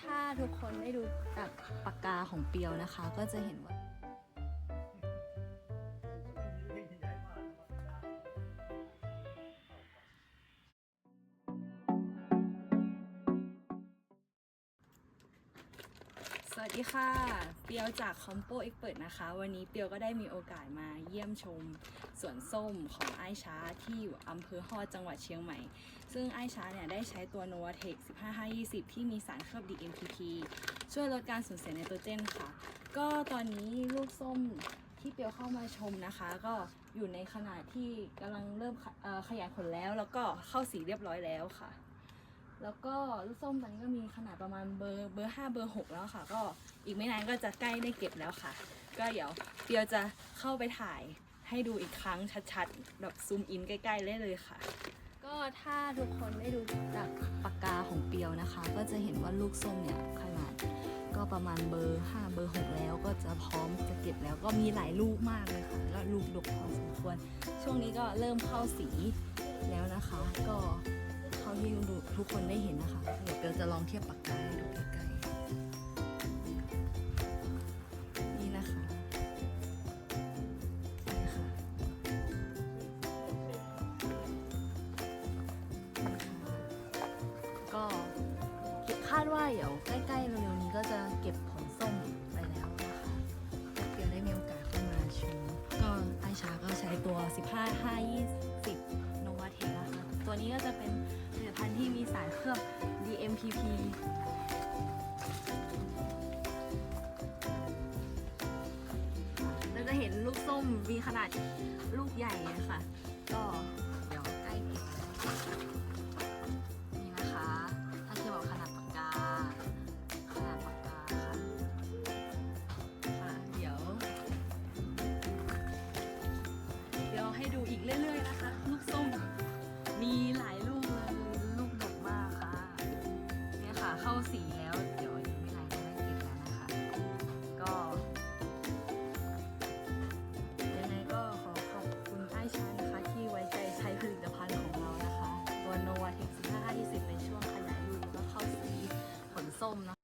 ถ้าทุกคนได้ดูจากปากกาของเปียวนะคะ ก็จะเห็นว่า วัสดีค่ะ เปียวจากคอมโปเอ็กเปิดนะคะ วันนี้เปียวก็ได้มีโอกาสมาเยี่ยมชมสวนส้มของไอช้าที่อยู่อำเภอฮอดจังหวัดเชียงใหม่ ซึ่งไอช้าเนี่ยได้ใช้ตัว n o v a t e c 15520 ที่มีสารเคลือบ DMPP ช่วยลดการสูญเสียไนโตรเจนค่ะ ก็ตอนนี้ลูกส้มที่เปียวเข้ามาชมนะคะ ก็อยู่ในขนาดที่กำลังเริ่มขยายผลแล้ว แล้วก็เข้าสีเรียบร้อยแล้วค่ะ แล้วก็ลูกส้มตอนนี้ก็มีขนาดประมาณเบอร์เบอร์ห้าเบอร์หกแล้วค่ะ ก็อีกไม่นานก็จะใกล้ได้เก็บแล้วค่ะ ก็เดี๋ยวเปียวจะเข้าไปถ่ายให้ดูอีกครั้งชัดๆแบบซูมอินใกล้ๆได้เลยค่ะ ก็ถ้าทุกคนได้ดูจากปากกาของเปียวนะคะ ก็จะเห็นว่าลูกส้มเนี่ยขนาดก็ประมาณเบอร์5เบอร์6แล้วก็จะพร้อมจะเก็บแล้วก็มีหลายลูกมากเลยค่ะแล้วลูกดกพอสมควร ช่วงนี้ก็เริ่มเข้าสีแล้วนะคะ ก็ เท่าที่ดูทุกคนได้เห็นนะคะ เดี๋ยวเปียวจะลองเทียบปากกาให้ดูใกล้ๆ นี่นะคะ นี่ค่ะก็คาดว่าเดี๋ยวใกล้ๆเร็วๆนี้ก็จะเก็บผลส้มไปแล้วนะคะเดี๋ยวได้มีโอกาสเข้ามาชมก็ไอชาก็ใช้ตัว 15 5 20 n o v a t e นะคะตัวนี้ก็จะเป็น ตภัณฑ์ที่มีสารเคลือบ DMPP เราจะเห็นลูกส้มมีขนาดลูกใหญ่เลยค่ะ ก็ สีแล้ว เดี๋ยวยังไม่ไรน์ก็ได้เก็บแล้วนะคะ ก็ ยังไงก็ขอขอบคุณไอ้ชานะคะ ที่ไว้ใจใช้ผลิตภัณฑ์ของเรานะคะ ตัวโนวาเทค1550ในช่วงขยายรูปแล้วเข้าสีผลส้มนะ